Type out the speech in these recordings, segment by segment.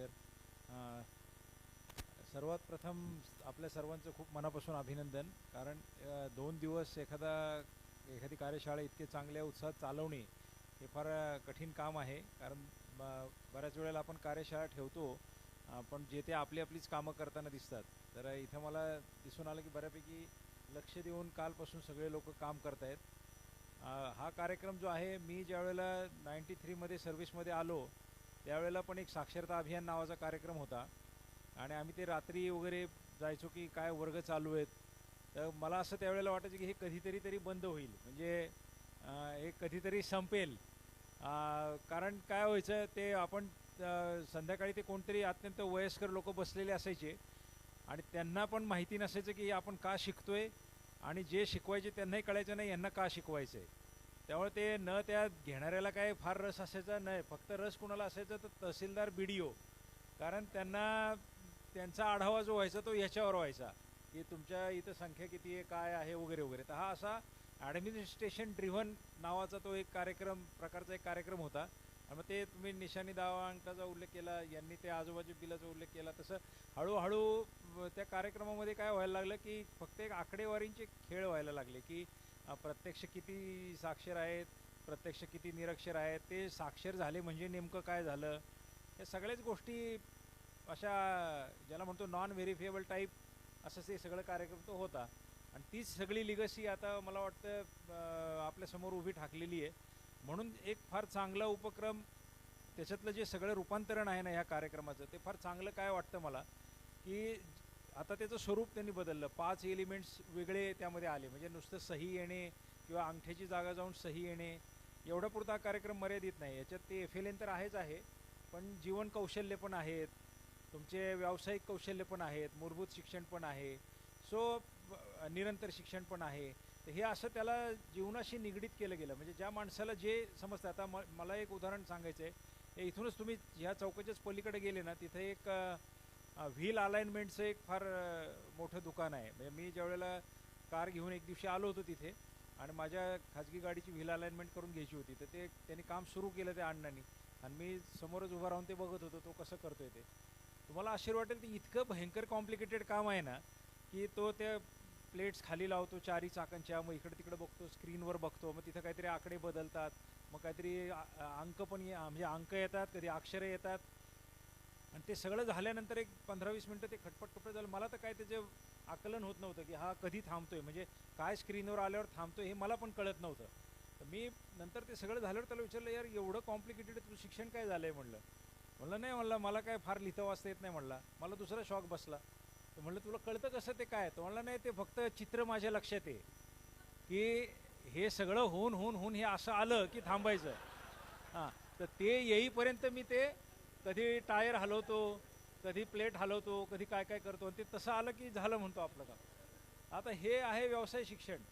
साक्षर सर्वात प्रथम आपल्या सर्वांचं खूप मनापासून अभिनंदन. कारण दोन दिवस एखादा एखादी कार्यशाळा इतके चांगल्या उत्साहात चालवणे हे फार कठीण काम आहे. कारण बऱ्याच वेळेला आपण कार्यशाळा ठेवतो पण जे ते आपली आपलीच कामं करताना दिसतात. तर इथं मला दिसून आलं की बऱ्यापैकी लक्ष देऊन कालपासून सगळे लोक काम करतायत. हा कार्यक्रम जो आहे मी ज्यावेळेला नाईंटी थ्रीमध्ये सर्व्हिसमध्ये आलो त्यावेळेला पण एक साक्षरता अभियान नावाचा कार्यक्रम होता. आणि आम्ही ते रात्री वगैरे जायचो की काय वर्ग चालू आहेत. तर मला असं त्यावेळेला वाटायचं की हे कधीतरी तरी बंद होईल. म्हणजे हे कधीतरी संपेल. कारण काय व्हायचं ते आपण संध्याकाळी ते कोणतरी अत्यंत वयस्कर लोक बसलेले असायचे. आणि त्यांना पण माहिती नसायचं की आपण का शिकतोय आणि जे शिकवायचे त्यांनाही कळायचं नाही यांना का शिकवायचं आहे त्यामुळे ते न त्या घेणाऱ्याला काय फार रस असायचा नाही. फक्त रस कुणाला असायचा तर तहसीलदार बी डी ओ कारण त्यांना त्यांचा आढावा जो व्हायचा तो ह्याच्यावर व्हायचा की तुमच्या इथं संख्या किती आहे काय आहे वगैरे वगैरे. तर हा असा ॲडमिनिस्ट्रेशन ड्रिव्हन नावाचा तो एक कार्यक्रम प्रकारचा एक कार्यक्रम होता. आणि मग ते तुम्ही निशाणी दावा अंकाचा उल्लेख केला यांनी ते आजूबाजू बिलाचा उल्लेख केला. तसं हळूहळू त्या कार्यक्रमामध्ये काय व्हायला लागलं की फक्त एक आकडेवारींचे खेळ व्हायला लागले की प्रत्यक्ष किती साक्षर आहेत प्रत्यक्ष किती निरक्षर आहेत ते साक्षर झाले म्हणजे नेमकं काय झालं? या सगळ्याच गोष्टी अशा ज्याला म्हणतो नॉन व्हेरिफिएबल टाईप असं ते सगळं कार्यक्रम तो होता. आणि तीच सगळी लिगसी आता मला वाटतं आपल्यासमोर उभी ठाकलेली आहे. म्हणून एक फार चांगला उपक्रम त्याच्यातलं जे सगळं रूपांतरण आहे ना ह्या कार्यक्रमाचं ते फार चांगलं काय वाटतं मला की आता त्याचं स्वरूप त्यांनी बदललं. पाच एलिमेंट्स वेगळे त्यामध्ये आले. म्हणजे नुसतं सही येणे किंवा अंगठ्याची जागा जाऊन सही येणे एवढा पुरता कार्यक्रम मर्यादित नाही. याच्यात ते एफ एल एन तर आहेच आहे पण जीवन कौशल्य पण आहेत तुमचे व्यावसायिक कौशल्य पण आहेत मूलभूत शिक्षण पण आहे सो निरंतर शिक्षण पण आहे. तर हे असं त्याला जीवनाशी निगडीत केलं गेलं. म्हणजे ज्या माणसाला जे समजतं आता म मला एक उदाहरण सांगायचं आहे इथूनच तुम्ही ह्या चौकाच्याच पलीकडे गेले ना तिथे एक व्हील अलाइनमेंटचं एक फार मोठं दुकान आहे. म्हणजे मी ज्यावेळेला कार घेऊन एक दिवशी आलो होतो तिथे आणि माझ्या खाजगी गाडीची व्हील अलाइनमेंट करून घ्यायची होती तर ते त्यांनी काम सुरू केलं त्या अण्णांनी. आणि मी समोरच उभं राहून ते बघत होतो तो कसं करतोय ते. तुम्हाला आश्चर्य वाटेल ते इतकं भयंकर कॉम्प्लिकेटेड काम आहे ना की तो त्या प्लेट्स खाली लावतो चारी चाकांच्या मग इकडे तिकडे बघतो स्क्रीनवर बघतो मग तिथं काहीतरी आकडे बदलतात मग काहीतरी अंक पण ये- म्हणजे अंक येतात कधी अक्षरं येतात आणि ते सगळं झाल्यानंतर एक पंधरा वीस मिनटं ते खटपट खटपट झालं. मला तर काय त्याचे आकलन होत नव्हतं की हा कधी थांबतोय म्हणजे काय स्क्रीनवर आल्यावर थांबतोय हे मला पण कळत नव्हतं. तर मी नंतर ते सगळं झाल्यावर त्याला विचारलं यार एवढं कॉम्प्लिकेटेड तुझं शिक्षण काय झालं आहे म्हणलं. म्हणलं नाही म्हणलं मला काय फार लिहिता वाचता येत नाही म्हणला. मला दुसरा शॉक बसला. तर म्हणलं तुला कळतं कसं ते काय? तर म्हणलं नाही ते फक्त चित्र माझ्या लक्षात आहे की हे सगळं होऊन होऊन होऊन हे असं आलं की थांबायचं. हां. तर ते येईपर्यंत मी ते कधी टायर हलवतो कधी प्लेट हलवतो कधी काय काय करतो आणि ते तसं आलं की झालं म्हणतो आपलं काम. आता हे आहे व्यवसाय शिक्षण.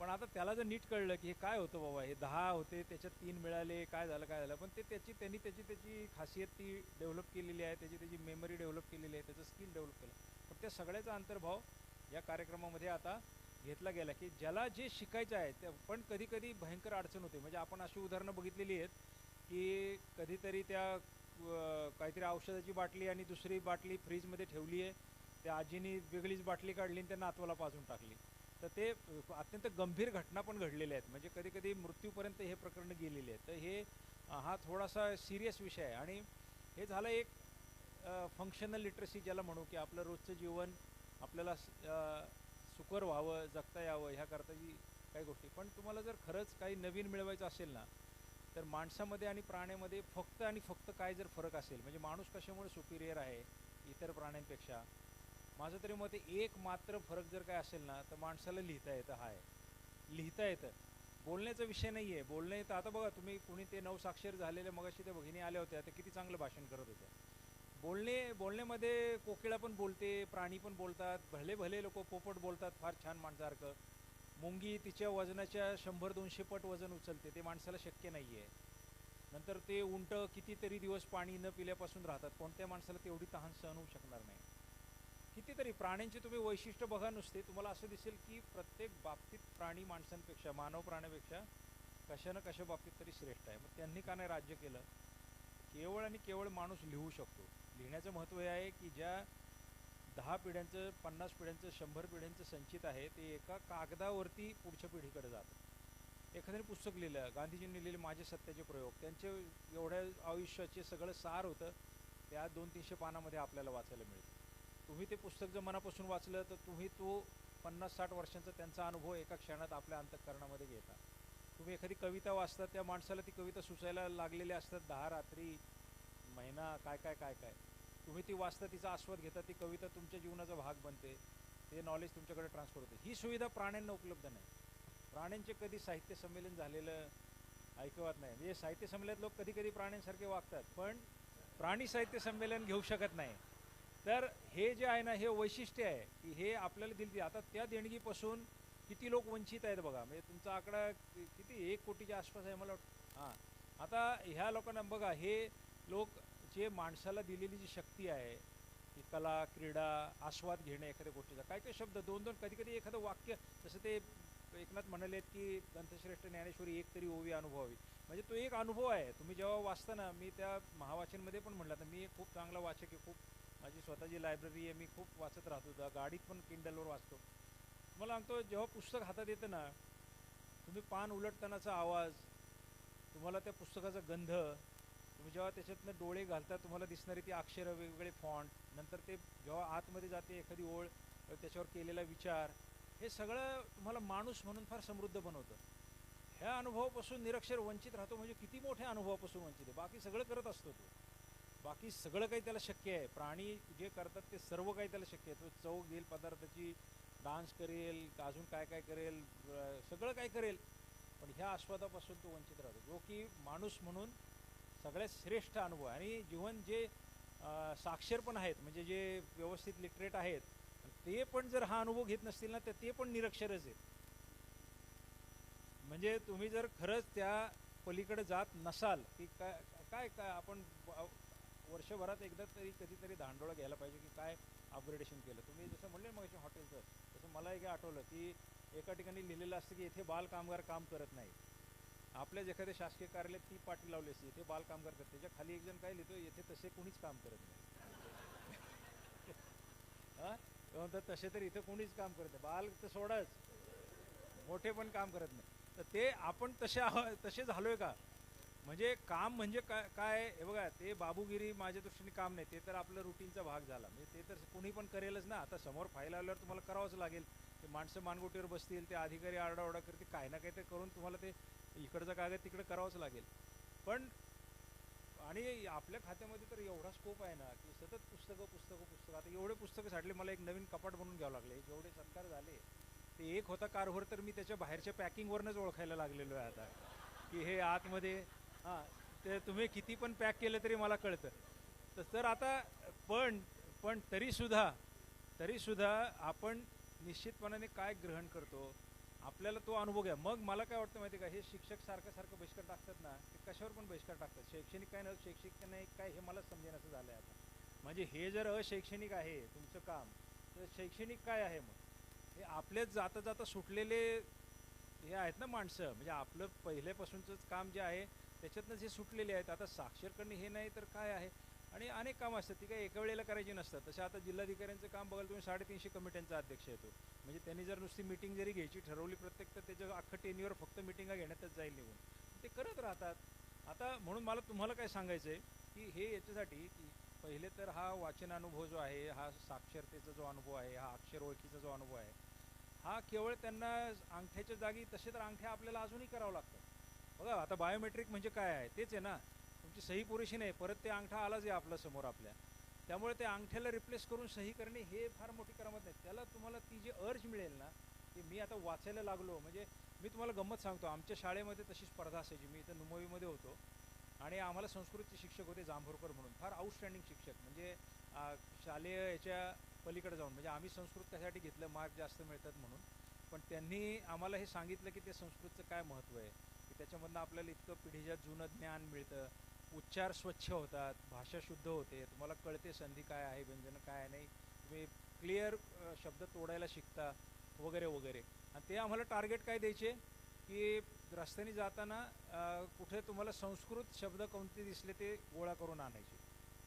पण आता त्याला जर नीट कळलं की हे काय होतं बाबा हे दहा होते त्याच्यात तीन मिळाले काय झालं काय झालं पण ते त्याची त्यांनी त्याची त्याची खासियत ती डेव्हलप केलेली आहे त्याची त्याची मेमरी डेव्हलप केलेली आहे त्याचं स्किल डेव्हलप केलं. पण त्या सगळ्याचा अंतर्भाव या कार्यक्रमामध्ये आता घेतला गेला की ज्याला जे शिकायचं आहे ते पण कधी कधी भयंकर अडचण होते. म्हणजे आपण अशी उदाहरणं बघितलेली आहेत की कधीतरी त्या काहीतरी औषधाची बाटली आणि दुसरी बाटली फ्रीजमध्ये ठेवली आहे. त्या आजीनी वेगळीच बाटली काढली आणि त्या नातवाला पाजून टाकली. तर ते अत्यंत गंभीर घटना पण घडलेल्या आहेत. म्हणजे कधी कधी मृत्यूपर्यंत हे प्रकरण गेलेले आहेत. तर हे हा थोडासा सिरियस विषय आहे. आणि हे झालं एक फंक्शनल लिटरसी ज्याला म्हणू की आपलं रोजचं जीवन आपल्याला सुकर व्हावं जगता यावं ह्याकरताची काही गोष्टी. पण तुम्हाला जर खरंच काही नवीन मिळवायचं असेल ना तर माणसामध्ये आणि प्राण्यामध्ये फक्त आणि फक्त काय जर फरक असेल म्हणजे माणूस कशामुळे सुपिरियर आहे इतर प्राण्यांपेक्षा? माझं तरी मते एक मात्र फरक जर काय असेल ना तर माणसाला लिहिता येतं हा आहे लिहिता येतं. बोलण्याचा विषय नाही आहे बोलणं येतं आता बघा तुम्ही कुणी ते नऊ साक्षर झालेले मगाशी त्या भगिनी आल्या होत्या त्या किती चांगलं भाषण करत होत्या बोलणे बोलण्यामध्ये कोकिळा पण बोलते प्राणी पण बोलतात भले भले लोक पोपट बोलतात फार छान माणसासारखं. मुंगी तिच्या वजनाच्या शंभर दोनशे पट वजन उचलते. ते माणसाला शक्य नाही आहे नंतर ते उंट कितीतरी दिवस पाणी न पिल्यापासून राहतात. कोणत्या माणसाला तेवढी तहान सहन होऊ शकणार नाही. कितीतरी प्राण्यांची तुम्ही वैशिष्ट्य बघा नुसते. तुम्हाला असं दिसेल की प्रत्येक बाबतीत प्राणी माणसांपेक्षा मानव प्राण्यापेक्षा कशा ना कशा बाबतीत तरी श्रेष्ठ आहे. मग त्यांनी का नाही राज्य केलं? केवळ आणि केवळ माणूस लिहू शकतो. लिहिण्याचं महत्त्व हे आहे की ज्या दहा पिढ्यांचं पन्नास पिढ्यांचं शंभर पिढ्यांचं संचित आहे ते एका कागदावरती पुढच्या पिढीकडे जातं. एखाद्याने पुस्तक लिहिलं गांधीजींनी लिहिले माझे सत्याचे प्रयोग त्यांचे एवढ्या आयुष्याचे सगळं सार होतं त्या दोन तीनशे पानामध्ये आपल्याला वाचायला मिळतं. तुम्ही ते पुस्तक जर मनापासून वाचलं तर तुम्ही तो पन्नास साठ वर्षांचा त्यांचा अनुभव एका क्षणात आपल्या अंतःकरणामध्ये घेता. तुम्ही एखादी कविता वाचता त्या माणसाला ती कविता सुचायला लागलेली असतात दहा रात्री महिना काय काय काय काय. तुम्ही ती वाचता तिचा आस्वाद घेता ती कविता तुमच्या जीवनाचा भाग बनते. ते नॉलेज तुमच्याकडे ट्रान्सफर होते. ही सुविधा प्राण्यांना उपलब्ध नाही. प्राण्यांचे कधी साहित्य संमेलन झालेलं ऐकवत नाही. म्हणजे साहित्य संमेलनात लोक कधी कधी प्राण्यांसारखे वागतात पण प्राणी साहित्य संमेलन घेऊ शकत नाही. तर हे जे आहे ना हे वैशिष्ट्य आहे की हे आपल्याला दिली आता त्या देणगीपासून किती लोक वंचित आहेत बघा. म्हणजे तुमचा आकडा किती? एक कोटीच्या आसपास आहे मला वाटतं. हां. आता ह्या लोकांना बघा हे लोक जे माणसाला दिलेली जी शक्ती आहे की कला क्रीडा आस्वाद घेणे एखाद्या गोष्टीचा काय काय शब्द दोन दोन कधी कधी एखादं वाक्य जसं ते एकनाथ म्हणाले की ग्रंथश्रेष्ठ ज्ञानेश्वरी एक तरी ओवी अनुभवावी. म्हणजे तो एक अनुभव आहे. तुम्ही जेव्हा वाचता ना मी त्या महावाचनमध्ये पण म्हटलं तर मी एक खूप चांगला वाचक आहे खूप माझी स्वतःची लायब्ररी आहे मी खूप वाचत राहतो. गाडीत पण किंडलवर वाचतो. मला सांगतो जेव्हा पुस्तक हातात येतं ना तुम्ही पान उलटतानाचा आवाज तुम्हाला त्या पुस्तकाचा गंध तुम्ही जेव्हा त्याच्यातनं डोळे घालता तुम्हाला दिसणारी ती अक्षरं वेगवेगळे फॉन्ट नंतर ते जेव्हा आतमध्ये जाते एखादी ओळ त्याच्यावर केलेला विचार हे सगळं तुम्हाला माणूस म्हणून फार समृद्ध बनवतं. ह्या अनुभवापासून निरक्षर वंचित राहतो म्हणजे किती मोठ्या अनुभवापासून वंचित आहे? बाकी सगळं करत असतो तो. बाकी सगळं काही त्याला शक्य आहे. प्राणी जे करतात ते सर्व काही त्याला शक्य आहे. तो चव घेईल पदार्थाची डान्स करेल अजून काय काय करेल सगळं काय करेल पण ह्या आस्वादापासून तो वंचित राहतो. जो की माणूस म्हणून सगळ्यात श्रेष्ठ अनुभव आणि जीवन जे साक्षर पण आहेत म्हणजे जे व्यवस्थित लिटरेट आहेत ते पण जर हा अनुभव घेत नसतील ना तर ते पण निरक्षरच आहेत. म्हणजे तुम्ही जर खरंच त्या पलीकडे जात नसाल की काय काय काय आपण वर्षभरात एकदा तरी कधीतरी धांडोळा घ्यायला पाहिजे की काय अपग्रेडेशन केलं. तुम्ही जसं म्हणले मग हॉटेलचं तसं मला एक आठवलं की एका ठिकाणी लिहिलेलं असतं की इथे बाल कामगार काम करत नाही आपल्याच एखाद्या शासकीय कार्यालयात ती पाटी लावली असते इथे बाल कामगार करतात. त्याच्याखाली एक जण काय लिहितो येथे तसे कोणीच काम करत नाही. हा? तर म्हणतात तसे तर इथं कोणीच काम करत नाही. बाल तर सोडाच. मोठे पण काम करत नाही. तर ते आपण तसे आह तसे झालोय का? म्हणजे काम म्हणजे काय काय? हे बघा ते बाबूगिरी माझ्या दृष्टीने काम नाही. ते तर आपलं रुटीनचा भाग झाला. म्हणजे ते तर कुणी पण करेलच ना. आता समोर फाईल आल्यावर तुम्हाला करावंच लागेल. ते माणसं मानगोटीवर बसतील ते अधिकारी आरडाओरडा करतील. काही ना काही ते करून तुम्हाला ते इकडचं कागद तिकडे करावंच लागेल. पण आणि आपल्या खात्यामध्ये तर एवढा स्कोप आहे ना की सतत पुस्तकं पुस्तकं पुस्तकं. आता एवढे पुस्तकं साठले मला एक नवीन कपाट बनवून घ्यावं लागले. जेवढे सत्कार झाले ते एक होता कारभार तर मी त्याच्या बाहेरच्या पॅकिंगवरनंच ओळखायला लागलेलो आहे आता. की हे आतमध्ये हां ते तुम्ही किती पण पॅक केलं तरी मला कळतं. तर तर आता पण पण तरीसुद्धा तरीसुद्धा आपण निश्चितपणाने काय ग्रहण करतो आपल्याला तो अनुभव घ्या. मग मला काय वाटतं माहिती आहे का हे शिक्षक सारखं सारखं बहिष्कार टाकतात ना ते कशावर पण बहिष्कार टाकतात. शैक्षणिक काय नाही शैक्षणिक नाही काय हे मला समजेन असं झालं आहे आता. म्हणजे हे जर अशैक्षणिक आहे तुमचं काम तर शैक्षणिक काय आहे मग? हे आपलेच जाता जाता सुटलेले हे आहेत ना माणसं. म्हणजे आपलं पहिल्यापासूनचंच काम जे आहे त्याच्यातनं जे सुटलेले आहेत. आता साक्षर करणे हे नाही तर काय आहे? आणि अनेक कामं असतात ती काही एका वेळेला करायची नसतात. तसे आता जिल्हाधिकाऱ्यांचं काम बघाल तुम्ही साडेतीनशे कमिट्यांचा अध्यक्ष येतो. म्हणजे त्यांनी जर नुसती मिटिंग जरी घ्यायची ठरवली प्रत्येक तर त्याच्या अख्खं टेनीवर फक्त मिटिंगा घेण्यातच जाईल निघून. ते करत राहतात. आता म्हणून मला तुम्हाला काय सांगायचं आहे की हे याच्यासाठी की पहिले तर हा वाचनानुभव जो आहे हा साक्षरतेचा जो अनुभव आहे हा अक्षर ओळखीचा जो अनुभव आहे हा केवळ त्यांना अंगठ्याच्या जागी तसे तर अंगठ्या आपल्याला अजूनही करावं लागतं. बघा आता बायोमेट्रिक म्हणजे काय आहे? तेच आहे ना. तुमची सही पुरेशी नाही परत ते अंगठा आलाच आहे आपल्यासमोर आपल्या. त्यामुळे ते अंगठ्याला रिप्लेस करून सही करणे हे फार मोठी करामत नाही. त्याला तुम्हाला ती जी अर्ज मिळेल ना की मी आता वाचायला लागलो. म्हणजे मी तुम्हाला गंमत सांगतो आमच्या शाळेमध्ये तशी स्पर्धा असायची. मी इथं मुंबईमध्ये होतो. आणि आम्हाला संस्कृतचे शिक्षक होते जांभोरकर म्हणून. फार आउटस्टँडिंग शिक्षक. म्हणजे शालेय याच्या पलीकडे जाऊन. म्हणजे आम्ही संस्कृत त्यासाठी घेतलं मार्क जास्त मिळतात म्हणून. पण त्यांनी आम्हाला हे सांगितलं की ते संस्कृतचं काय महत्त्व आहे? की त्याच्यामधनं आपल्याला इतकं पिढीच्या जुनं ज्ञान मिळतं. उच्चार स्वच्छ होतात भाषा शुद्ध होते. तुम्हाला कळते संधी काय आहे व्यंजन काय आहे नाही. तुम्ही क्लिअर शब्द तोडायला शिकता वगैरे वगैरे. आणि ते आम्हाला टार्गेट काय द्यायचे? की रस्त्याने जाताना कुठे तुम्हाला संस्कृत शब्द कोणते दिसले ते गोळा करून आणायचे.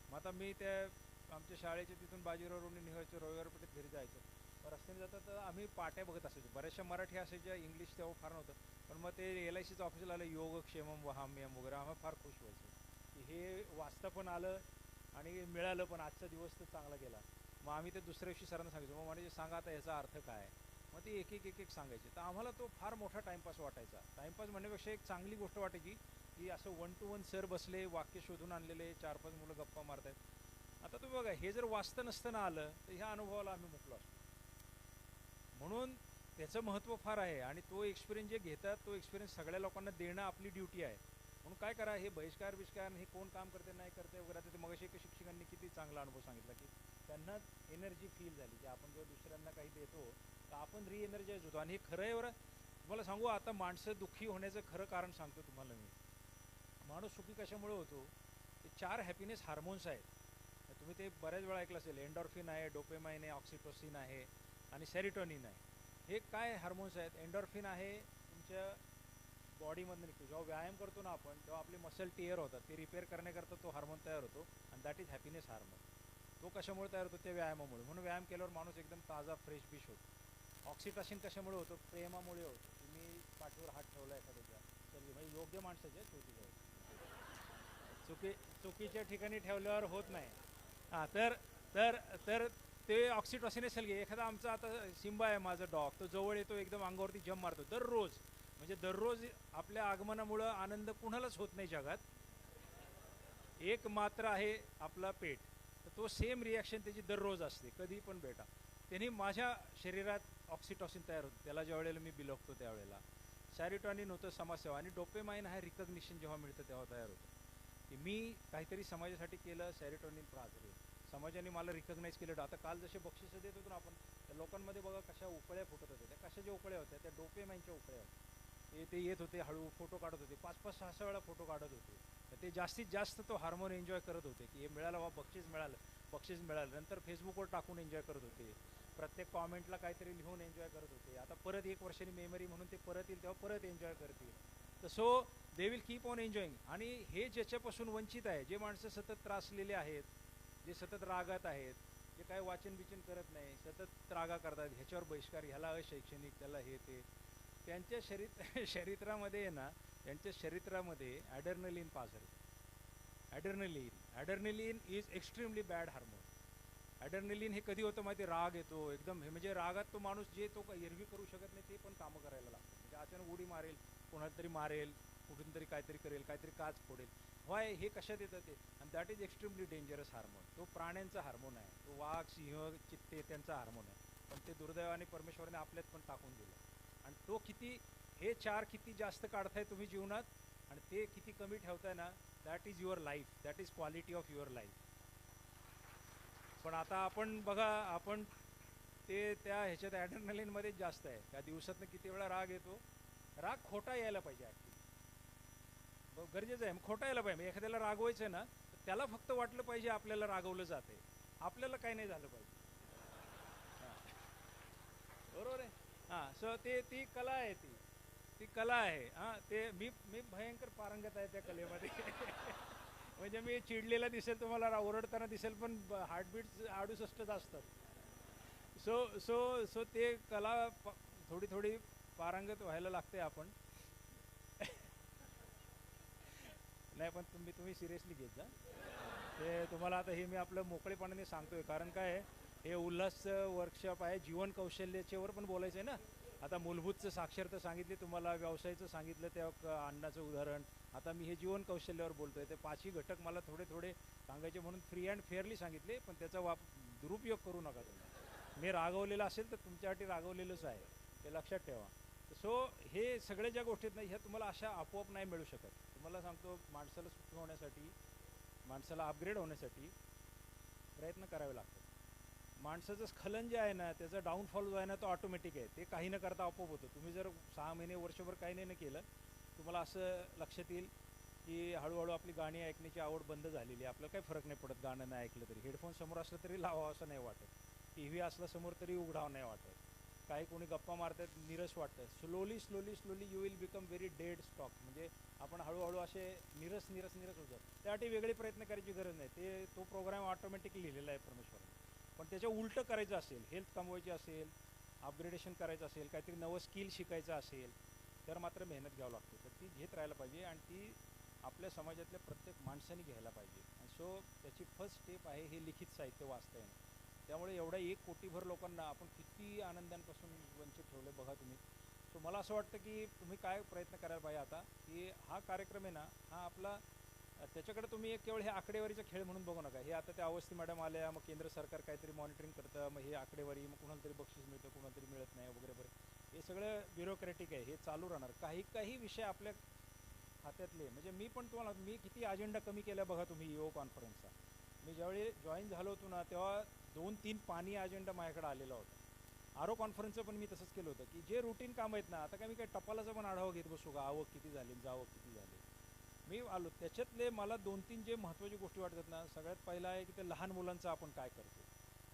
मग आता मी त्या आमच्या शाळेच्या तिथून बाजीरावरून निघायचो रविवार पेठेत घरी जायचो. रस्त्याने जाता तर आम्ही पाट्या बघत असायचो. बऱ्याचशा मराठी असायच्या इंग्लिश तेव्हा फार नव्हतं. पण मग ते एल आय सीचं ऑफिसला आलं योगक्षेमम वहाम्यम वगैरे आम्हाला फार खुश व्हायचो. हे वाचता पण आलं आणि मिळालं पण आजचा दिवस तर चांगला गेला. मग आम्ही ते दुसऱ्या दिवशी सरांना सांगितलं मग म्हणजे सांगा आता याचा अर्थ काय? मग ते एक एक एक एक सांगायचे. तर आम्हाला तो फार मोठा टाईमपास वाटायचा. टाईमपास म्हणण्यापेक्षा एक चांगली गोष्ट वाटायची की असं वन टू वन सर बसले वाक्य शोधून आणलेले चार पाच मुलं गप्पा मारतायत. आता तुम्ही बघा हे जर वाचतं नसताना आलं तर ह्या अनुभवाला आम्ही मुकलो असतो. म्हणून त्याचं महत्त्व फार आहे आणि तो एक्सपिरियन्स जे घेतात तो एक्सपिरियन्स सगळ्या लोकांना देणं आपली ड्युटी आहे. म्हणून काय करा हे बहिष्कार विष्कार हे कोण काम करते नाही करते वगैरे आता मग मगाशी एका शिक्षकांनी किती चांगला अनुभव सांगितला की त्यांना एनर्जी फील झाली की आपण जेव्हा दुसऱ्यांना काही देतो तर आपण रिएनर्जाईज होतो. आणि हे खरं एवढं तुम्हाला सांगू आता माणसं दुःखी होण्याचं खरं कारण सांगतो तुम्हाला मी. माणूस सुखी कशामुळे होतो? ते चार हॅपीनेस हार्मोन्स आहेत. तुम्ही ते बऱ्याच वेळा ऐकलं असेल एन्डॉर्फिन आहे डोपेमाइन आहे ऑक्सिटोसिन आहे आणि सेरिटोनिन आहे. हे काय हार्मोन्स आहेत? एन्डॉर्फिन आहे तुमच्या बॉडीमधनं निघतो. जेव्हा व्यायाम करतो ना आपण तेव्हा आपले मसल टिअर होतात. ते रिपेअर करण्याकरता तो हार्मोन तयार होतो आणि दॅट इज हॅपीनेस हार्मोन तो कशामुळे तयार होतो? त्या व्यायामामुळे. म्हणून व्यायाम केल्यावर माणूस एकदम ताजा फ्रेश बिश होतो ऑक्सिटॉसिन कशामुळे होतो? प्रेमामुळे होतो. तुम्ही पाठीवर हात ठेवला एखाद्याच्या तर म्हणजे योग्य माणसाच्या चुकीच्या चुकी चुकीच्या ठिकाणी ठेवल्यावर होत नाही. हां तर तर तर ते ऑक्सिटॉसिन असेल की एखादा आमचा आता सिंबा आहे माझा डॉग तो जवळ येतो एकदम अंगावरती जम मारतो. दररोज म्हणजे दररोज आपल्या आगमनामुळं आनंद कुणालाच होत नाही जगात. एक मात्र आहे आपला पेट. तर तो सेम रिॲक्शन त्याची दररोज असते कधी पण भेटा. त्यांनी माझ्या शरीरात ऑक्सिटॉसिन तयार होतं. त्याला ज्या वेळेला मी बिलगतो त्यावेळेला. सॅरिटॉनिन होतं समाजसेवा. आणि डोपेमाइन हा रिकग्निशन जेव्हा मिळतं तेव्हा तयार होतं. की मी काहीतरी समाजासाठी केलं सॅरिटॉनिन प्राधान्य समाजाने मला रिकग्नाईज केलं. आता काल जसे बक्षिसं देत होतो ना आपण त्या लोकांमध्ये बघा कशा उकळ्या फुटत होत्या. त्या कशा ज्या उकळ्या होत्या? त्या डोपेमाइनच्या उकळ्या होत्या. ते ते येत होते हळू फोटो काढत होते. पाच पाच सहा सहा वेळा फोटो काढत होते. तर ते जास्तीत जास्त तो हार्मोन एन्जॉय करत होते की हे मिळालं वा बक्षीस मिळालं बक्षीस मिळालं. नंतर फेसबुकवर टाकून एन्जॉय करत होते. प्रत्येक कॉमेंटला काहीतरी लिहून एन्जॉय करत होते. आता परत एक वर्षांनी मेमरी म्हणून ते परत येईल तेव्हा परत एन्जॉय करतील. तर so they will keep on enjoying आणि हे ज्याच्यापासून वंचित आहे जे माणसं सतत त्रासलेले आहेत जे सतत रागात आहेत जे काय वाचन बिचन करत नाही सतत रागा करतात ह्याच्यावर बहिष्कार ह्याला अशैक्षणिक त्याला हे ते. त्यांच्या शरीर शरीरामध्ये आहे ना त्यांच्या शरीरामध्ये ॲडर्नलिन पास होते adrenaline adrenaline is extremely bad hormone adrenaline हे कधी होतं माहिती राग येतो एकदम हे म्हणजे रागात तो माणूस जे तो एरवी करू शकत नाही ते पण कामं करायला लागतो. म्हणजे अचानक उडी मारेल कोणाला तरी मारेल कुठून तरी काहीतरी करेल काहीतरी काच फोडेल. व्हाय हे कशात येतं ते? आणि that is extremely dangerous hormone तो प्राण्यांचा हार्मोन आहे. तो वाघ सिंह चित्ते त्यांचा हार्मोन आहे. पण ते दुर्दैवाने परमेश्वराने आपल्यात पण टाकून दिलं. आणि तो किती हे चार किती जास्त काढताय तुम्ही जीवनात आणि ते किती कमी ठेवताय ना that is your life that is quality of your life पण आता आपण बघा आपण ते त्या ह्याच्यात ॲडर्नलिनमध्येच जास्त आहे. त्या दिवसातनं किती वेळा राग येतो? राग खोटा यायला पाहिजे ॲक्च्युली गरजेचं आहे. खोटा यायला पाहिजे. म्हणजे एखाद्याला रागवायचं आहे ना तर त्याला फक्त वाटलं पाहिजे आपल्याला रागवलं जाते आपल्याला काही नाही झालं पाहिजे. बरोबर आहे? हां सो ते ती कला आहे ती. ती कला आहे. हां ते मी मी भयंकर पारंगत आहे त्या कलेमध्ये. म्हणजे मी चिडलेला दिसेल तुम्हाला ओरडताना दिसेल पण हार्टबीट अडुसष्टच असतात. सो सो सो ते कला थोडी थोडी पारंगत व्हायला लागते आपण. नाही पण तुम्ही तुम्ही सिरियसली घेत जा. ते तुम्हाला आता हे मी आपलं मोकळेपणाने सांगतोय. कारण काय आहे, हे उल्हास वर्कशॉप आहे. जीवन कौशल्याच्यावर पण बोलायचं आहे ना. आता मूलभूतचं साक्षरता सांगितली तुम्हाला व्यवसायाचं सांगितलं त्या अन्नाचं उदाहरण. आता मी हे जीवन कौशल्यावर बोलतोय. ते पाचही घटक मला थोडे थोडे सांगायचे म्हणून फ्री अँड फेअरली सांगितले पण त्याचा वाप दुरुपयोग करू नका तुम्ही. मी रागवलेलं असेल तर तुमच्यासाठी रागवलेलंच आहे. ते लक्षात ठेवा. सो हे सगळ्या ज्या गोष्टी आहेत ना ह्या तुम्हाला अशा आपोआप नाही मिळू शकत. तुम्हाला सांगतो माणसाला सुखी होण्यासाठी माणसाला अपग्रेड होण्यासाठी प्रयत्न करावे लागतात. माणसाचं स्खलन जे आहे ना त्याचा डाऊनफॉल जो आहे ना तो ऑटोमॅटिक आहे. ते काही न करता आपोआप होतं. तुम्ही जर सहा महिने वर्षभर काही नाही ना केलं तुम्हाला असं लक्षात येईल की हळूहळू आपली गाणी ऐकण्याची आवड बंद झालेली आहे. आपल्याला काही फरक नाही पडत गाणं नाही ऐकलं तरी. हेडफोन समोर असलं तरी लावावं असं नाही वाटत. टी व्ही असला समोर तरी उघडावं नाही वाटत. काही कोणी गप्पा मारतात निरस वाटतं. Slowly slowly slowly you will become very dead stock म्हणजे आपण हळूहळू असे निरस निरस निरस होतात. त्यासाठी वेगळे प्रयत्न करायची गरज नाही. ते तो प्रोग्राम ऑटोमॅटिक लिहिलेला आहे परमेश्वराने. पण त्याच्या उलटं करायचं असेल हेल्थ कमवायची असेल अपग्रेडेशन करायचं असेल काहीतरी नवं स्किल शिकायचं असेल तर मात्र मेहनत घ्यावं लागते. तर ती घेत राहायला पाहिजे आणि ती आपल्या समाजातल्या प्रत्येक माणसाने घ्यायला पाहिजे. आणि सो त्याची फर्स्ट स्टेप आहे हे लिखित साहित्य वाचता येणं. त्यामुळे एवढ्या एक कोटीभर लोकांना आपण किती आनंदांपासून वंचित ठेवलं बघा तुम्ही. सो मला असं वाटतं की तुम्ही काय प्रयत्न करायला पाहिजे आता की हा कार्यक्रम आहे ना हा आपला त्याच्याकडे तुम्ही एक केवळ हे आकडेवारीचा खेळ म्हणून बघू नका. हे आता त्या अवस्थी मॅडम आल्या मग केंद्र सरकार काहीतरी मॉनिटरिंग करतं मग हे आकडेवारी मग कुणाला तरी बक्षीस मिळतं कुणाला तरी मिळत नाही वगैरे वगैरे हे सगळं ब्युरोक्रॅटिक आहे हे चालू राहणार. काही काही विषय आपल्या खात्यातले म्हणजे मी पण तुम्हाला मी किती अजेंडा कमी केला बघा तुम्ही यो कॉन्फरन्सचा मी ज्यावेळी जॉईन झालो होतो ना तेव्हा दोन तीन पाणी अजेंडा माझ्याकडे आलेला होता. आरो कॉन्फरन्सचं पण मी तसंच केलं होतं की जे रुटीन काम आहेत ना आता काय मी काही टपालाचा पण आढावा घेत बसू का? आवक किती झाली जावक किती झाली? मी आलो. त्याच्यातले मला दोन तीन जे महत्त्वाची गोष्टी वाटतात ना सगळ्यात पहिला आहे की ते लहान मुलांचं आपण काय करतो?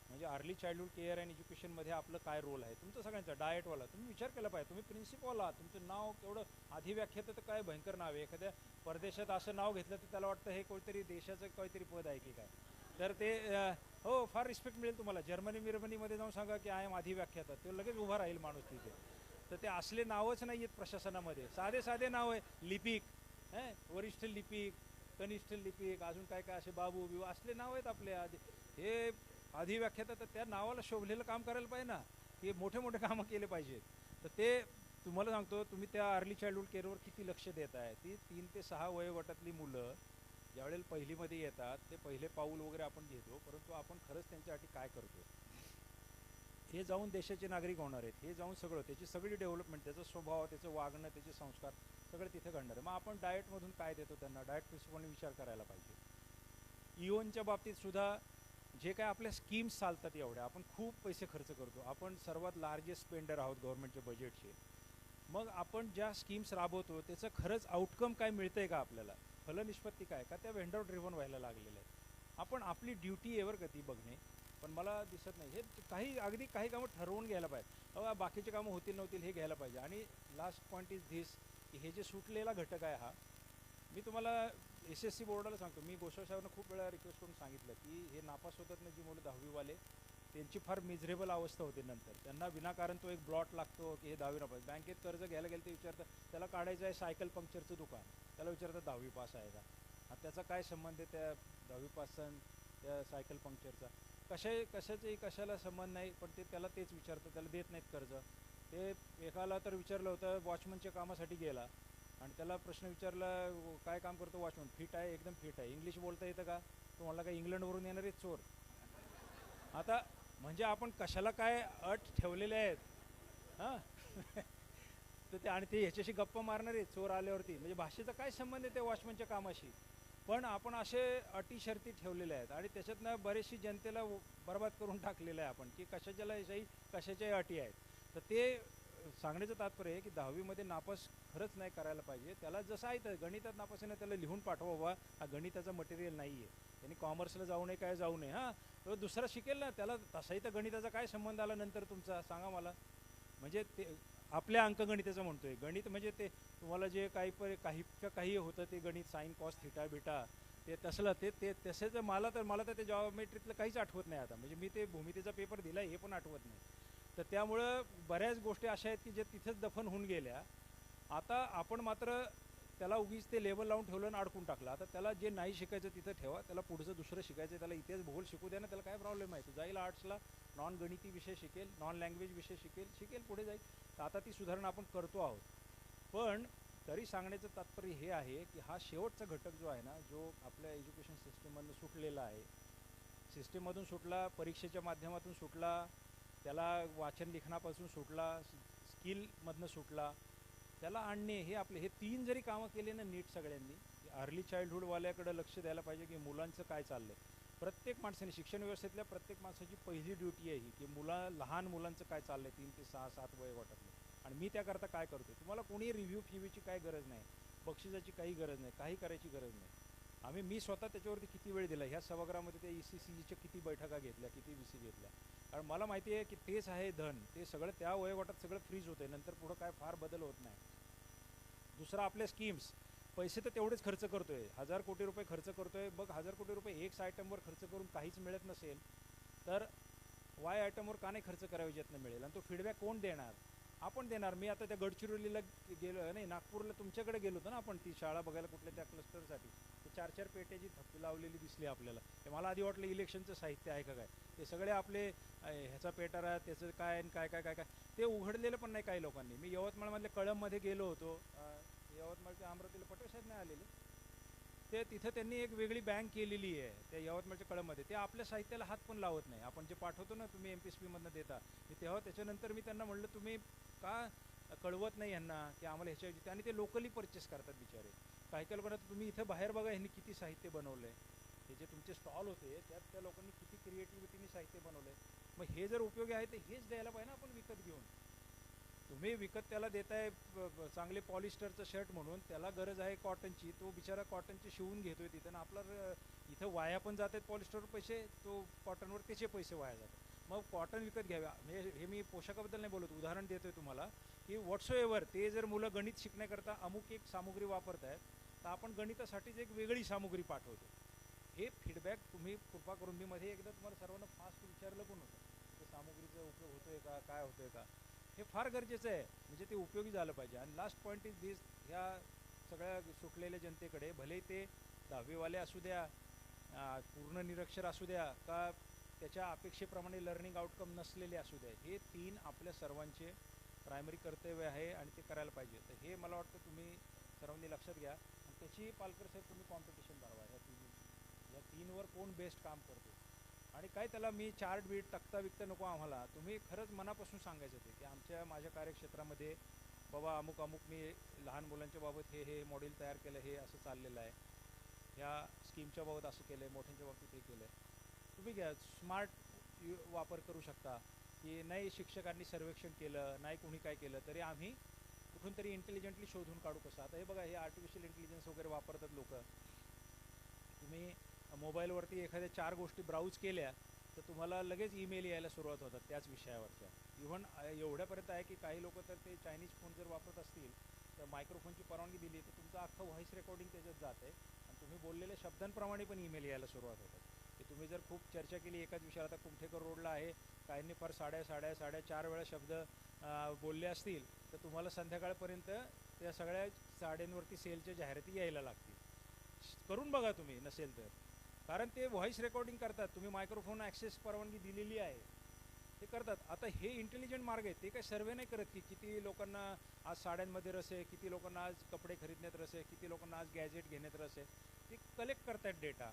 म्हणजे अर्ली चाइल्डहुड केअर अँड एज्युकेशनमध्ये आपलं काय रोल आहे? तुमचं सगळ्यांचा डाएटवाला तुम्ही विचार केला पाहिजे. तुम्ही प्रिन्सिपॉल आहात तुमचं नाव केवढं अधिव्याख्यात तर काय भयंकर नाव आहे? एखाद्या परदेशात असं नाव घेतलं तर त्याला वाटतं हे कोणतरी देशाचं काहीतरी पद आहे की काय? तर ते हो फार रिस्पेक्ट मिळेल तुम्हाला. जर्मनी मिर्मनीमध्ये जाऊन सांगा की आय एम आधी अधिव्याख्यात ते लगेच उभा राहील माणूस तिथे. तर ते असले नावच नाही आहेत प्रशासनामध्ये. साधे साधे नाव आहे. लिपिक हे? वरिष्ठ लिपिक कनिष्ठ लिपिक अजून काय काय असे बाबू बिबू असले नाव आहेत आपले आधी. हे आधी अधिव्याख्यात तर त्या नावाला शोभलेलं काम करायला पाहिजे ना की मोठे मोठे कामं केले पाहिजेत तर ते तुम्हाला सांगतो तुम्ही त्या अर्ली चाइल्डहूड केअरवर किती लक्ष देत आहे? ती तीन ते सहा वयोगटातली मुलं ज्यावेळेला पहिलीमध्ये येतात ते पहिले पाऊल वगैरे आपण घेतो परंतु आपण खरंच त्यांच्यासाठी काय करतो? हे जाऊन देशाचे नागरिक होणार आहेत हे जाऊन सगळं त्याची सगळी डेव्हलपमेंट त्याचा स्वभाव त्याचं वागणं त्याचे संस्कार सगळं तिथे घडणार आहे. मग आपण डाएटमधून काय देतो त्यांना? डाएट प्रिन्सिपलने विचार करायला पाहिजे. E इओनच्या बाबतीत सुद्धा जे काय आपल्या स्कीम्स चालतात एवढ्या आपण खूप पैसे खर्च करतो. आपण सर्वात लार्जेस्ट स्पेंडर आहोत गव्हर्नमेंटच्या बजेटचे मग आपण ज्या स्कीम्स राबवतो त्याचं खरंच आउटकम काय मिळतं आहे का आपल्याला? फलनिष्पत्ती काय? का त्या व्हेंडर ड्रिव्हन व्हायला लागलेलं आहे आपण आपली ड्युटी एवर गती बघणे. पण मला दिसत नाही. हे काही अगदी काही कामं ठरवून घ्यायला पाहिजे. अहो, बाकीचे कामं होतील नव्हतील हे घ्यायला पाहिजे. आणि लास्ट पॉईंट इज धिस की हे जे सुटलेला घटक आहे हा मी तुम्हाला एस एस सी बोर्डाला सांगतो. मी गोसावी साहेबांना खूप वेळा रिक्वेस्ट करून सांगितलं की हे नापास होतात ना जी मुलं दहावीवाले त्यांची फार मिझरेबल अवस्था होते नंतर. त्यांना विनाकारण तो एक ब्लॉट लागतो की हे दहावी नापास बँकेत कर्ज घ्यायला गेलं ते विचारतं त्याला काढायचं आहे सायकल पंक्चरचं दुकान. त्याला विचारतं दहावी पास आहे का? त्याचा काय संबंध आहे त्या दहावी पासचा त्या सायकल पंक्चरचा कशा कशाचंही कशाला संबंध नाही पण ते त्याला तेच विचारतं त्याला देत नाहीत कर्ज. ते एकाला तर विचारलं होतं वॉचमनच्या कामासाठी गेला. आणि त्याला प्रश्न विचारला काय काम करतो वॉचमन? फिट आहे एकदम फिट आहे. इंग्लिश बोलता येतं का? तो म्हणला का इंग्लंडवरून येणारे चोर. आता म्हणजे आपण कशाला काय अट ठेवलेले आहेत हां? तर ते आणि ते ह्याच्याशी गप्पा मारणारे चोर आल्यावरती. म्हणजे भाषेचा काय संबंध आहे त्या वॉचमनच्या कामाशी? पण आपण असे अटी शर्ती ठेवलेल्या आहेत आणि त्याच्यातनं बरेचशी जनतेला बरबाद करून टाकलेलं आहे आपण की कशाच्याला याच्याही कशाच्याही अटी आहेत. तर ते सांगण्याचं तात्पर्य आहे की दहावीमध्ये नापास खरंच नाही करायला पाहिजे. त्याला जसं आहे तर गणितात नापास त्याला लिहून पाठवा हा गणिताचं मटेरियल नाही आहे त्यांनी कॉमर्सला जाऊ नये काय जाऊ नये हां. तर दुसरा शिकेल ना त्याला तसाही तर गणिताचा काय संबंध आला नंतर तुमचा? सांगा मला. म्हणजे ते आपल्या अंकगणिताचं म्हणतोय. गणित म्हणजे ते तुम्हाला जे काही पर काही काही होतं ते गणित साईन कॉस थिटा बिटा ते तसलं ते ते तसेच मला तर मला तर ते जॉमेट्रीतलं काहीच आठवत नाही आता. म्हणजे मी ते भूमितीचा पेपर दिला हे पण आठवत नाही. तर त्यामुळं बऱ्याच गोष्टी अशा आहेत की जे तिथेच दफन होऊन गेल्या. आता आपण मात्र त्याला उगीच ते लेवल लावून ठेवलं आणि अडकून टाकलं. आता त्याला जे नाही शिकायचं तिथं ठेवा. त्याला पुढचं दुसरं शिकायचं त्याला इतिहास भूगोल शिकू द्या ना त्याला काय प्रॉब्लेम आहे? तो जाईल आर्ट्सला नॉन गणिती विषय शिकेल नॉन लँग्वेज विषय शिकेल शिकेल पुढे जाईल. तर आता ती सुधारणा आपण करतो आहोत. पण तरी सांगण्याचं तात्पर्य हे आहे की हा शेवटचा घटक जो आहे ना जो आपल्या एज्युकेशन सिस्टीममधून सुटलेला आहे. सिस्टीममधून सुटला परीक्षेच्या माध्यमातून सुटला त्याला वाचन लिखाणापासून सुटला स्किलमधनं सुटला. त्याला आणणे हे आपले हे तीन जरी कामं केले ना नीट सगळ्यांनी अर्ली चाइल्डहुडवाल्याकडे लक्ष द्यायला पाहिजे की मुलांचं काय चाललंय. प्रत्येक माणसाने शिक्षण व्यवस्थेतल्या प्रत्येक माणसाची पहिली ड्युटी आहे ही की मुला लहान मुलांचं काय चाललं आहे तीन ते सहा सात वयोगटातलं आणि मी त्याकरता काय करतो तुम्हाला कोणी रिव्ह्यू फिव्ह्यूची काय गरज नाही. बक्षिसाची काही गरज नाही. काही करायची गरज नाही. आम्ही मी स्वतः त्याच्यावरती किती वेळ दिला? ह्या सभागृहामध्ये त्या ई सी सी सीच्या किती बैठका घेतल्या किती व्ही सी घेतल्या? कारण मला माहिती आहे की तेच आहे धन. ते सगळं त्या वयोगटात सगळं फ्रीज होते नंतर पुढं काय फार बदल होत नाही. दुसरा आपल्या स्कीम्स पैसे तर तेवढेच खर्च करतोय. हजार कोटी रुपये खर्च करतोय. बघ हजार कोटी रुपये एक आयटमवर खर्च करून काहीच मिळत नसेल तर वाय आयटमवर का नाही खर्च करावी ज्यातनं मिळेल? आणि तो फीडबॅक कोण देणार? आपण देणार. मी आता त्या गडचिरोलीला गेलो नाही नागपूरला तुमच्याकडे गेलो होतो ना आपण ती शाळा बघायला कुठल्या त्या क्लस्टरसाठी ते चार चार पेट्याची थप्पी लावलेली दिसली आपल्याला. ते मला आधी वाटलं इलेक्शनचं साहित्य आहे का काय? ते सगळे आपले ह्याचा ह्याचा आहे त्याचं काय आणि काय काय काय काय. ते उघडलेलं पण नाही काही लोकांनी. मी यवतमाळमधल्या कळममध्ये गेलो होतो. यवतमाळच्या अमरावतीला पटेल नाही आलेले. ते तिथं त्यांनी एक वेगळी बँक केलेली आहे त्या यवतमाळच्या कळममध्ये ते आपल्या साहित्याला हात पण लावत नाही. आपण जे पाठवतो ना तुम्ही एम पी एस पीमधनं देता मी तेव्हा त्याच्यानंतर मी त्यांना म्हणलं तुम्ही का कळवत नाही यांना की आम्हाला ह्याच्याऐवजी आणि ते लोकली परचेस करतात बिचारे. काही काही लोकांना तुम्ही इथं बाहेर बघा ह्यांनी किती साहित्य बनवलं आहे हे जे तुमचे स्टॉल होते त्यात त्या लोकांनी किती क्रिएटिव्हिटीने साहित्य बनवलं आहे मग हे जर उपयोगी आहे तर हेच द्यायला पाहिजे ना आपण विकत घेऊन. तुम्ही विकत त्याला देताय चांगले पॉलिस्टरचं शर्ट म्हणून त्याला गरज आहे कॉटनची तो बिचारा कॉटनची शिवून घेतोय तिथं आणि आपला र- इथं वाया पण जात आहेत पॉलिस्टरवर पैसे तो कॉटनवर त्याचे पैसे वाया जातात. मग कॉटन विकत घ्याव्या म्हणजे हे मी पोशाखाबद्दल नाही बोलत उदाहरण देतोय तुम्हाला की व्हॉट्सो ते जर मुलं गणित शिकण्याकरता अमुक एक सामुग्री वापरत आहेत तर आपण गणितासाठीच एक वेगळी सामुग्री पाठवतो. हे फीडबॅक तुम्ही कृपा करून मी मध्ये एकदा तुम्हाला सर्वांना फास्ट विचारलं पण होतं ते सामुग्रीचा उपयोग होतोय का काय होतोय का? हे फार गरजेचं आहे. म्हणजे ते उपयोगी झालं पाहिजे. आणि लास्ट पॉईंट इज दिस ह्या सगळ्या सुटलेल्या जनतेकडे भले ते दहावीवाले असू द्या पूर्ण निरक्षर असू द्या का त्याच्या अपेक्षेप्रमाणे लर्निंग आउटकम नसलेले असू द्या हे तीन आपल्या सर्वांचे प्रायमरी कर्तव्य आहे आणि ते करायला पाहिजे. तर हे मला वाटतं तुम्ही सर्वांनी लक्षात घ्या. आणि त्याची पालकर साहेब तुम्ही कॉम्पिटिशन भरवा. या तीन या तीनवर कोण बेस्ट काम करतो? आणि काय त्याला मी चार्ट बीट तक्ता विकता नको आम्हाला. तुम्ही खरंच मनापासून सांगायचं ते की आमच्या माझ्या कार्यक्षेत्रामध्ये बाबा अमुक अमुक मी लहान मुलांच्या बाबत हे हे मॉडेल तयार केलं हे असं चाललेलं आहे. ह्या स्कीमच्या बाबत असं केलं आहे मोठ्यांच्या बाबतीत हे केलं आहे तुम्ही घ्या स्मार्ट वापर करू शकता की नाही शिक्षकांनी सर्वेक्षण केलं नाही कोणी काय केलं तरी आम्ही कुठून तरी इंटेलिजंटली शोधून काढू कसं? आता हे बघा हे आर्टिफिशियल इंटेलिजन्स वगैरे वापरतात लोक. तुम्ही मोबाईलवरती एखाद्या चार गोष्टी ब्राउज केल्या तर तुम्हाला लगेच ईमेल यायला सुरुवात होतात त्याच विषयावरच्या. इव्हन एवढ्यापर्यंत आहे की काही लोक तर ते चायनीज फोन जर वापरत असतील तर मायक्रोफोनची परवानगी दिली तर तुमचं अख्खं व्हॉइस रेकॉर्डिंग त्याच्यात जात आहे आणि तुम्ही बोललेल्या शब्दांप्रमाणे पण ईमेल यायला सुरुवात होतात. की तुम्ही जर खूप चर्चा केली एकाच विषयावर आता कुमठेकर रोडला आहे काहींनी फार साड्या साड्या साड्या चार वेळा शब्द बोलले असतील तर तुम्हाला संध्याकाळपर्यंत त्या सगळ्या साड्यांवरती सेलच्या जाहिराती यायला लागतील. करून बघा तुम्ही नसेल तर. कारण ते व्हॉइस रेकॉर्डिंग करतात. तुम्ही मायक्रोफोन ॲक्सेस परवानगी दिलेली आहे. ते करतात. आता हे इंटेलिजंट मार्ग आहे. ते काही सर्वे नाही करत की किती लोकांना आज साड्यांमध्ये रस आहे किती लोकांना आज कपडे खरेदण्यात रस आहे किती लोकांना आज गॅजेट घेण्यात रस आहे. ते कलेक्ट करतायत डेटा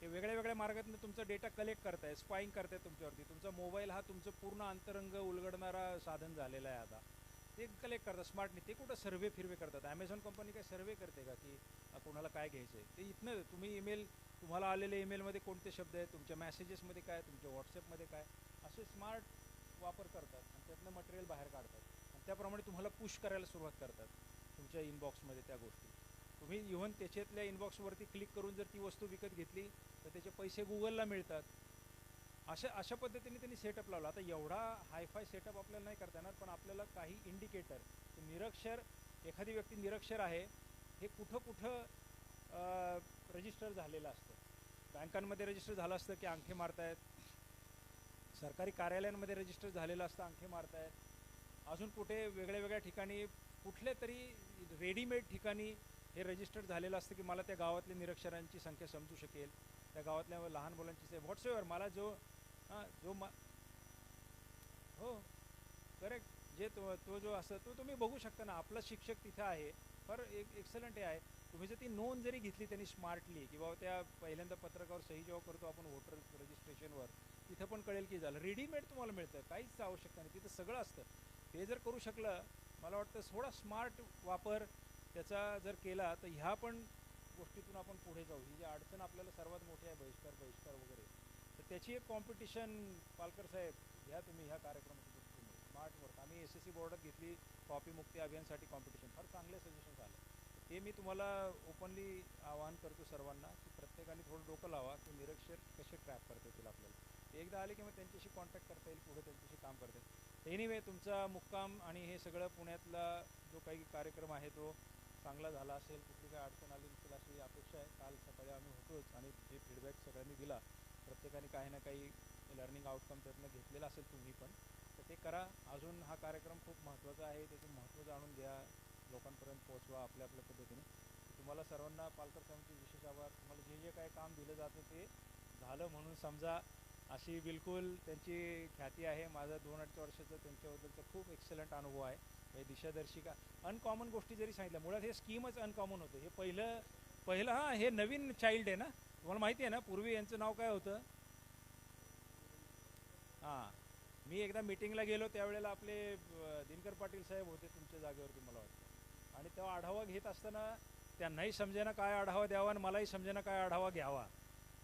ते वेगळ्या वेगळ्या मार्गातून तुमचा डेटा कलेक्ट करताय स्पाईंग करतायत तुमच्यावरती. तुमचा मोबाईल हा तुमचं पूर्ण अंतरंग उलगडणारा साधन झालेला आहे आता. ते कलेक्ट करतात. स्मार्टली ते कुठं सर्वे फिरवे करतात? ॲमेझॉन कंपनी काय सर्वे करते का की कोणाला काय घ्यायचं आहे ते इथनं तुम्ही ईमेल तुम्हाला आलेले ईमेलमध्ये कोणते शब्द आहेत तुमच्या मॅसेजेसमध्ये काय तुमच्या व्हॉट्सअपमध्ये काय? असे स्मार्ट वापर करतात आणि त्यातनं मटेरियल बाहेर काढतात. आणि त्याप्रमाणे तुम्हाला पुश करायला सुरुवात करतात तुमच्या इनबॉक्समध्ये त्या गोष्टी. तुम्ही इव्हन त्याच्यातल्या इनबॉक्सवरती क्लिक करून जर ती वस्तू विकत घेतली तर त्याचे पैसे गुगलला मिळतात. अशा अशा पद्धतीने त्यांनी सेटअप लावला. आता एवढा हायफाय सेटअप आपल्याला नाही करता येणार पण आपल्याला काही इंडिकेटर निरक्षर एखादी व्यक्ती निरक्षर आहे हे कुठं कुठं रजिस्टर झालेलं असतं. बँकांमध्ये रजिस्टर झालं असतं की अंगठे मारतायत. सरकारी कार्यालयांमध्ये रजिस्टर झालेलं असतं अंगठे मारतायत. अजून कुठे वेगळ्या वेगळ्या ठिकाणी कुठल्या तरी रेडीमेड ठिकाणी हे रजिस्टर झालेलं असतं की मला त्या गावातल्या निरक्षरांची संख्या समजू शकेल. त्या गावातल्या लहान मुलांची व्हॉट्सएवर मला जो हां जो मा हो करेक्ट जे तो तो जो असं तो तुम्ही बघू शकता ना. आपला शिक्षक तिथं आहे. फार एक एक्सलंट हे आहे. तुम्ही जर ती नोंद जरी घेतली त्यांनी स्मार्टली की बाबा त्या पहिल्यांदा पत्रकावर सही जेव्हा करतो आपण वोटर रजिस्ट्रेशनवर तिथं पण कळेल की झालं. रेडीमेड तुम्हाला मिळतं. काहीच आवश्यकता नाही. तिथं सगळं असतं. ते जर करू शकलं मला वाटतं थोडा स्मार्ट वापर त्याचा जर केला तर ह्या पण गोष्टीतून आपण पुढे जाऊ. ही जी अडचण आपल्याला सर्वात मोठी आहे बहिष्कार बहिष्कार वगैरे तर त्याची एक कॉम्पिटिशन पालकर साहेब घ्या तुम्ही ह्या कार्यक्रमाच्या दृष्टीने. स्मार्ट वर्क आम्ही एस एस सी बोर्डात घेतली कॉपी मुक्ती अभियानसाठी कॉम्पिटिशन फार चांगले सजेशन आलं हे मी तुम्हाला ओपनली आवाहन करतो सर्वांना की प्रत्येकाने थोडं डोकं लावा की निरक्षर कसे ट्रॅप करता येतील आपल्याला. एकदा आले की मग त्यांच्याशी कॉन्टॅक्ट करता येईल पुढे त्यांच्याशी काम करता येईल. एनिवे तुमचा मुक्काम आणि हे सगळं पुण्यातला जो काही कार्यक्रम आहे तो चांगला झाला असेल कुठली काही अडचण आली नसेल अशी अपेक्षा आहे. काल सकाळी आम्ही होतोच आणि जे फीडबॅक सगळ्यांनी दिला. प्रत्येकाने काही ना काही लर्निंग आउटकम त्यातनं घेतलेलं असेल तुम्ही पण. तर ते करा. अजून हा कार्यक्रम खूप महत्त्वाचा आहे. त्याचं महत्त्व जाणून घ्या. लोकांपर्यंत पोहोचवा आपल्या आपल्या पद्धतीने. तुम्हाला सर्वांना पालकर साहेबांचे विशेष आभार. तुम्हाला जे जे काय काम दिलं जातं ते झालं म्हणून समजा अशी बिलकुल त्यांची ख्याती आहे. माझा दोन अडीच वर्षाचा त्यांच्याबद्दलचा खूप एक्सलंट अनुभव आहे. हे दिशादर्शिका अनकॉमन गोष्टी जरी सांगितल्या मुळात हे स्कीमच अनकॉमन होतं. हे पहिलं पहिलं हां हे नवीन चाइल्ड आहे ना? तुम्हाला माहिती आहे ना? पूर्वी यांचं नाव काय होतं? हां. मी एकदा मिटिंगला गेलो त्यावेळेला आपले दिनकर पाटील साहेब होते तुमच्या जागेवरती मला वाटतं. आणि तेव्हा आढावा घेत असताना त्यांनाही समजेना काय आढावा द्यावा आणि मलाही समजेना काय आढावा घ्यावा.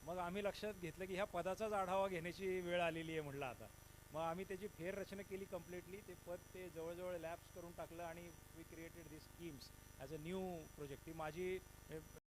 मग आम्ही लक्षात घेतलं की ह्या पदाचाच आढावा घेण्याची वेळ आलेली आहे म्हटलं आता. मग आम्ही त्याची फेररचना केली कम्प्लिटली ते पद ते जवळजवळ लॅब्स करून टाकलं आणि we created the schemes as a new project ती माझी